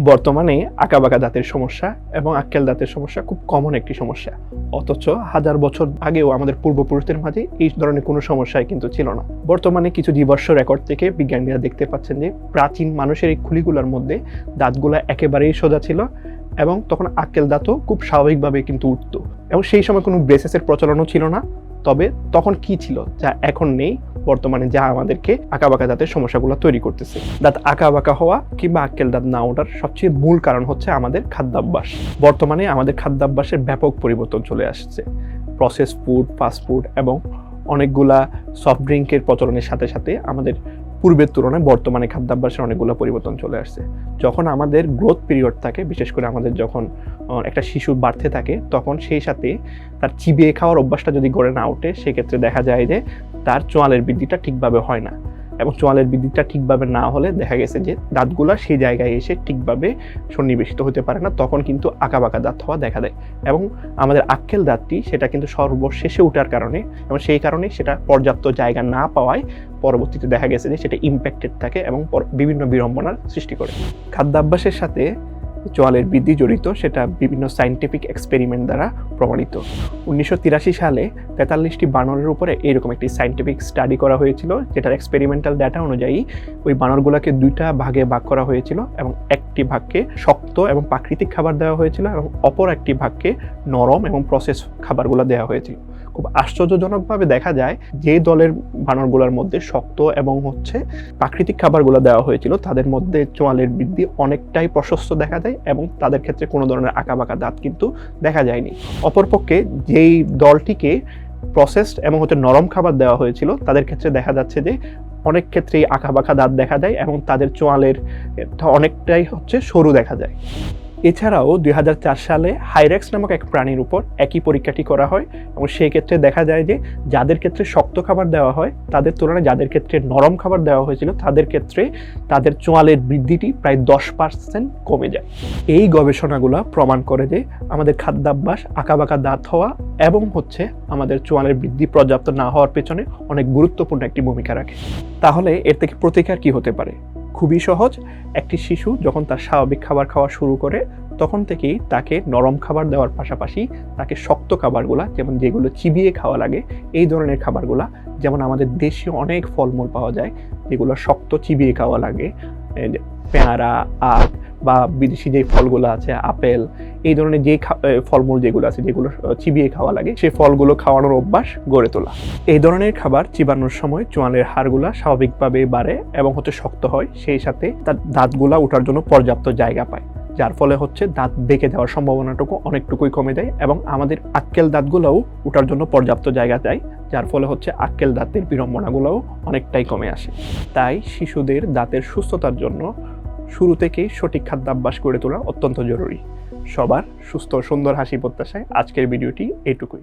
বর্তমানে আঁকাবাঁকা দাঁতের সমস্যা এবং আক্কেল দাঁতের সমস্যা খুব কমন একটি সমস্যা। অথচ হাজার বছর আগেও আমাদের পূর্বপুরুষদের মাঝে এই ধরনের কোনো সমস্যাই কিন্তু ছিল না। বর্তমানে কিছু জীবাশ্ম রেকর্ড থেকে বিজ্ঞানীরা দেখতে পাচ্ছেন যে, প্রাচীন মানুষের এই খুলিগুলোর মধ্যে দাঁতগুলো একেবারেই সোজা ছিল এবং তখন আক্কেল দাঁতও খুব স্বাভাবিকভাবে কিন্তু উঠতো। এবং সেই সময় কোনো ব্রেসেসের প্রচলনও ছিল না। তবে তখন কি ছিল যা এখন নেই বর্তমানে যা আমাদেরকে আঁকাবাঁকা দাঁতের সমস্যাগুলো তৈরি করতেছে। দাঁত আঁকাবাঁকা হওয়া কিংবা আক্কেল দাঁত না ওঠার সবচেয়ে মূল কারণ হচ্ছে আমাদের খাদ্যাভ্যাস। বর্তমানে আমাদের খাদ্যাভ্যাসের ব্যাপক পরিবর্তন চলে আসছে। প্রসেস ফুড ফাস্ট ফুড এবং অনেকগুলা সফট ড্রিঙ্কের প্রচলনের সাথে সাথে আমাদের পূর্বের তুলনায় বর্তমানে খাদ্যাভ্যাসের অনেকগুলো পরিবর্তন চলে আসছে। যখন আমাদের গ্রোথ পিরিয়ড থাকে, বিশেষ করে আমাদের যখন একটা শিশু বাড়তে থাকে, তখন সেই সাথে তার চিবিয়ে খাওয়ার অভ্যাসটা যদি গড়ে না ওঠে, সেক্ষেত্রে দেখা যায় যে তার চোয়ালের বৃদ্ধিটা ঠিকভাবে হয় না। এবং চোয়ালের বৃদ্ধিটা ঠিকভাবে না হলে দেখা গেছে যে দাঁতগুলো সেই জায়গায় এসে ঠিকভাবে সন্নিবেশিত হতে পারে না, তখন কিন্তু আঁকাবাঁকা দাঁত হওয়া দেখা দেয়। এবং আমাদের আক্কেল দাঁতটি সেটা কিন্তু সর্বশেষে ওঠার কারণে এবং সেই কারণে সেটা পর্যাপ্ত জায়গা না পাওয়ায় পরবর্তীতে দেখা গেছে যে সেটা ইম্প্যাক্টেড থাকে এবং বিভিন্ন বিড়ম্বনার সৃষ্টি করে। খাদ্যাভ্যাসের সাথে চোয়ালের বৃদ্ধি জড়িত, সেটা বিভিন্ন সাইন্টিফিক এক্সপেরিমেন্ট দ্বারা প্রমাণিত। উনিশশো তিরাশি সালে তেতাল্লিশটি বানরের উপরে এরকম একটি সাইন্টিফিক স্টাডি করা হয়েছিল, যেটার এক্সপেরিমেন্টাল ডাটা অনুযায়ী ওই বানরগুলোকে দুইটা ভাগে ভাগ করা হয়েছিল এবং একটি ভাগকে শক্ত এবং প্রাকৃতিক খাবার দেওয়া হয়েছিল এবং অপর একটি ভাগকে নরম এবং প্রসেস খাবারগুলো দেওয়া হয়েছিল। খুব আশ্চর্যজনকভাবে দেখা যায়, যে দলের বানরগুলোর মধ্যে শক্ত এবং হচ্ছে প্রাকৃতিক খাবারগুলো দেওয়া হয়েছিল, তাদের মধ্যে চোয়ালের বৃদ্ধি অনেকটাই প্রশস্ত দেখা যায় এবং তাদের ক্ষেত্রে কোনো ধরনের আঁকাবাঁকা দাঁত কিন্তু দেখা যায়নি। অপরপক্ষে যেই দলটিকে প্রসেসড এবং হচ্ছে নরম খাবার দেওয়া হয়েছিল, তাদের ক্ষেত্রে দেখা যাচ্ছে যে অনেক ক্ষেত্রেই আঁকাবাঁকা দাঁত দেখা যায় এবং তাদের চোয়ালের অনেকটাই হচ্ছে সরু দেখা যায়। এছাড়াও দুই হাজার চার সালে হাইরেক্স নামক এক প্রাণীর উপর একই পরীক্ষাটি করা হয় এবং সেই ক্ষেত্রে দেখা যায় যে যাদের ক্ষেত্রে শক্ত খাবার দেওয়া হয়, তাদের তুলনায় যাদের ক্ষেত্রে নরম খাবার দেওয়া হয়েছিল, তাদের ক্ষেত্রে তাদের চোয়ালের বৃদ্ধিটি প্রায় দশ পার্সেন্ট কমে যায়। এই গবেষণাগুলো প্রমাণ করে যে আমাদের খাদ্যাভ্যাস, আঁকাবাঁকা দাঁত হওয়া এবং হচ্ছে আমাদের চোয়ালের বৃদ্ধি পর্যাপ্ত না হওয়ার পেছনে অনেক গুরুত্বপূর্ণ একটি ভূমিকা রাখে। তাহলে এর থেকে প্রতিকার কি হতে পারে? খুবই সহজ। একটি শিশু যখন তার স্বাভাবিক খাবার খাওয়া শুরু করে, তখন থেকেই তাকে নরম খাবার দেওয়ার পাশাপাশি তাকে শক্ত খাবারগুলা, যেমন যেগুলো চিবিয়ে খাওয়া লাগে, এই ধরনের খাবারগুলা, যেমন আমাদের দেশে অনেক ফলমূল পাওয়া যায়, যেগুলো শক্ত চিবিয়ে খাওয়া লাগে। পেয়ারা, আখ বা বিদেশি যে ফলগুলো আছে, আপেল এই ধরনের যে ফলমূল যেগুলো আছে, যেগুলো চিবিয়ে খাওয়া লাগে সেই ফলগুলো খাওয়ানোর অভ্যাস গড়ে তোলা। এই ধরনের খাবার চিবানোর সময় চোয়ালের হাড়গুলা স্বাভাবিকভাবে বাড়ে এবং হচ্ছে শক্ত হয়, সেই সাথে তার দাঁতগুলা ওঠার জন্য পর্যাপ্ত জায়গা পায়। যার ফলে হচ্ছে দাঁত বেঁকে যাওয়ার সম্ভাবনাটুকু অনেকটুকুই কমে যায় এবং আমাদের আক্কেল দাঁতগুলোও ওঠার জন্য পর্যাপ্ত জায়গা দেয় যার ফলে হচ্ছে আক্কেল দাঁতের বিড়ম্বনাগুলোও অনেকটাই কমে আসে। তাই শিশুদের দাঁতের সুস্থতার জন্য শুরু থেকেই সঠিক খাদ্যাভ্যাস করে তোলা অত্যন্ত জরুরি। সবার সুস্থ সুন্দর হাসি প্রত্যাশায় আজকের ভিডিওটি এইটুকুই